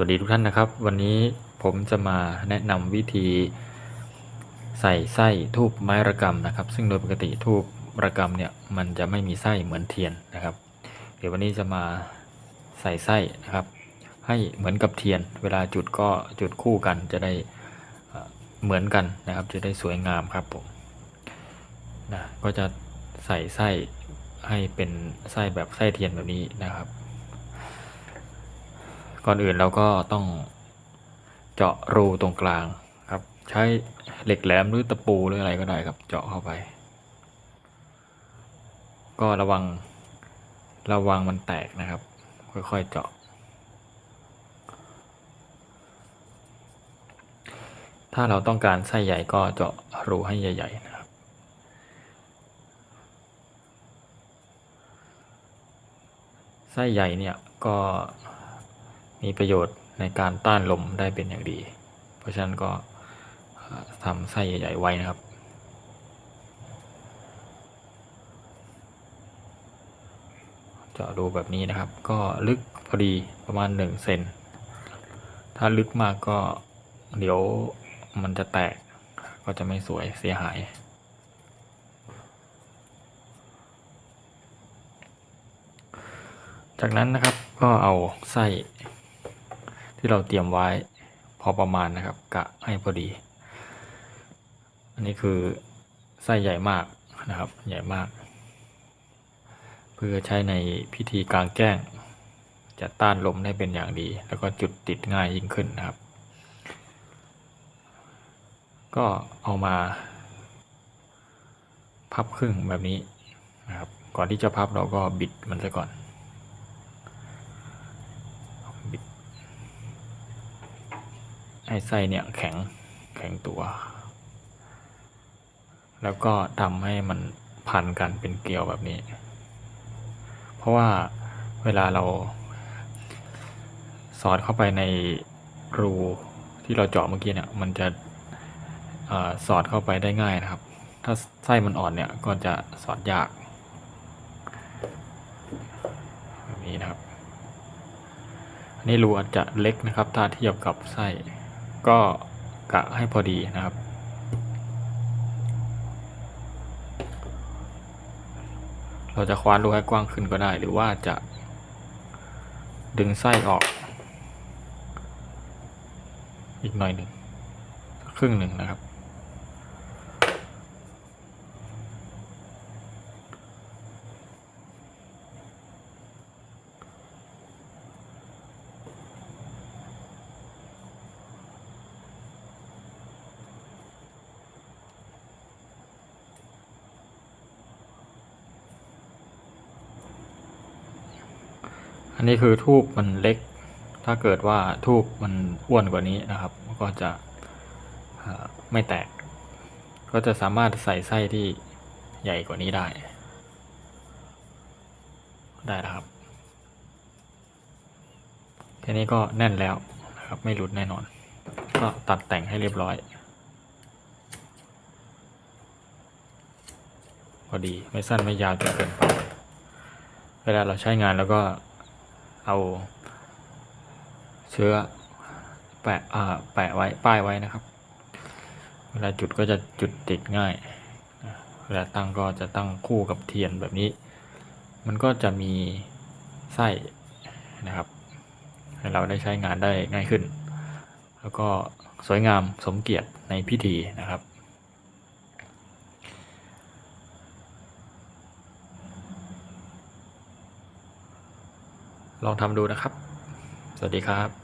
วัสดีทุกท่านนะครับ วันนี้ผมจะมาแนะนำวิธี ใส่ไส้ทูบไม้ระกำนะครับ ซึ่งโดยปกติทูบระกำเนี่ยมันจะไม่มีไส้เหมือนเทียนนะครับ เดี๋ยววันนี้จะมาใส่ไส้นะครับ ให้เหมือนกับเทียน เวลาจุดก็จุดคู่กันจะได้เอ่อเหมือนกันนะครับ จะได้สวยงามครับผมนะก็จะใส่ไส้ให้เป็นไส้แบบไส้เทียนแบบนี้นะครับ ก่อนอื่นเราก็ต้องเจาะรูตรงกลางครับ ใช้เหล็กแหลมหรือตะปูหรืออะไรก็ได้ครับ เจาะเข้าไป ก็ระวังระวังมันแตกนะครับ ค่อยๆเจาะ ถ้าเราต้องการไส้ใหญ่ก็เจาะรูให้ใหญ่ ๆ นะครับ ไส้ใหญ่เนี่ยก็ มีประโยชน์ในการต้านลมได้เป็นอย่างดี เพราะฉะนั้นก็ทำไส้ใหญ่ๆไว้นะครับ เจาะรูแบบนี้นะครับ ก็ลึกพอดีประมาณ1เซนถ้าลึกมากก็เดี๋ยวมันจะแตกก็จะไม่สวยเสียหาย จากนั้นนะครับก็เอาไส้ ที่เราเตรียมไว้พอประมาณนะครับ กะให้พอดี อันนี้คือไส้ใหญ่มากนะครับ ใหญ่มาก เพื่อใช้ในพิธีกลางแจ้ง จะต้านลมได้เป็นอย่างดี แล้วก็จุดติดง่ายยิ่งขึ้นนะครับ ก็เอามา พับครึ่งแบบนี้นะครับ ก่อนที่จะพับเราก็บิดมันซะก่อน บิด ให้ไส้เนี่ยแข็งแข็งตัว แล้วก็ทำให้มันพันกันเป็นเกลียวแบบนี้ เพราะว่าเวลาเรา สอดเข้าไปในรูที่เราเจาะเมื่อกี้เนี่ยมันจะอสอดเข้าไปได้ง่ายนะครับ ถ้าไส้มันอ่อนเนี่ยก็จะสอดยากแบบนี้นะครับ อันนี้รูอาจจะเล็กนะครับ ถ้าเทียบกับไส้ ก็กะให้พอดีนะครับ เราจะคว้านรูให้กว้างขึ้นก็ได้ หรือว่าจะดึงไส้ออก อีกหน่อยหนึ่งครึ่งหนึ่งนะครับ อันนี้คือทูบมันเล็ก ถ้าเกิดว่าทูบมันอ้วนกว่านี้นะครับ ก็จะไม่แตก ก็จะสามารถใส่ไส้ที่ใหญ่กว่านี้ได้ ได้แล้วครับ แค่นี้ก็แน่นแล้วนะครับ ไม่หลุดแน่นอน ก็ตัดแต่งให้เรียบร้อย พอดีไม่สั้นไม่ยาวจนเกินไป เวลาเราใช้งานแล้วก็ เอาเชื้อแปะอ่าแปะไว้ป้ายไว้นะครับ เวลาจุดก็จะจุดติดง่าย เวลาตั้งก็จะตั้งคู่กับเทียนแบบนี้ มันก็จะมีไส้นะครับให้เราได้ใช้งานได้ง่ายขึ้น แล้วก็สวยงามสมเกียรติในพิธีนะครับ ลองทำดูนะครับ สวัสดีครับ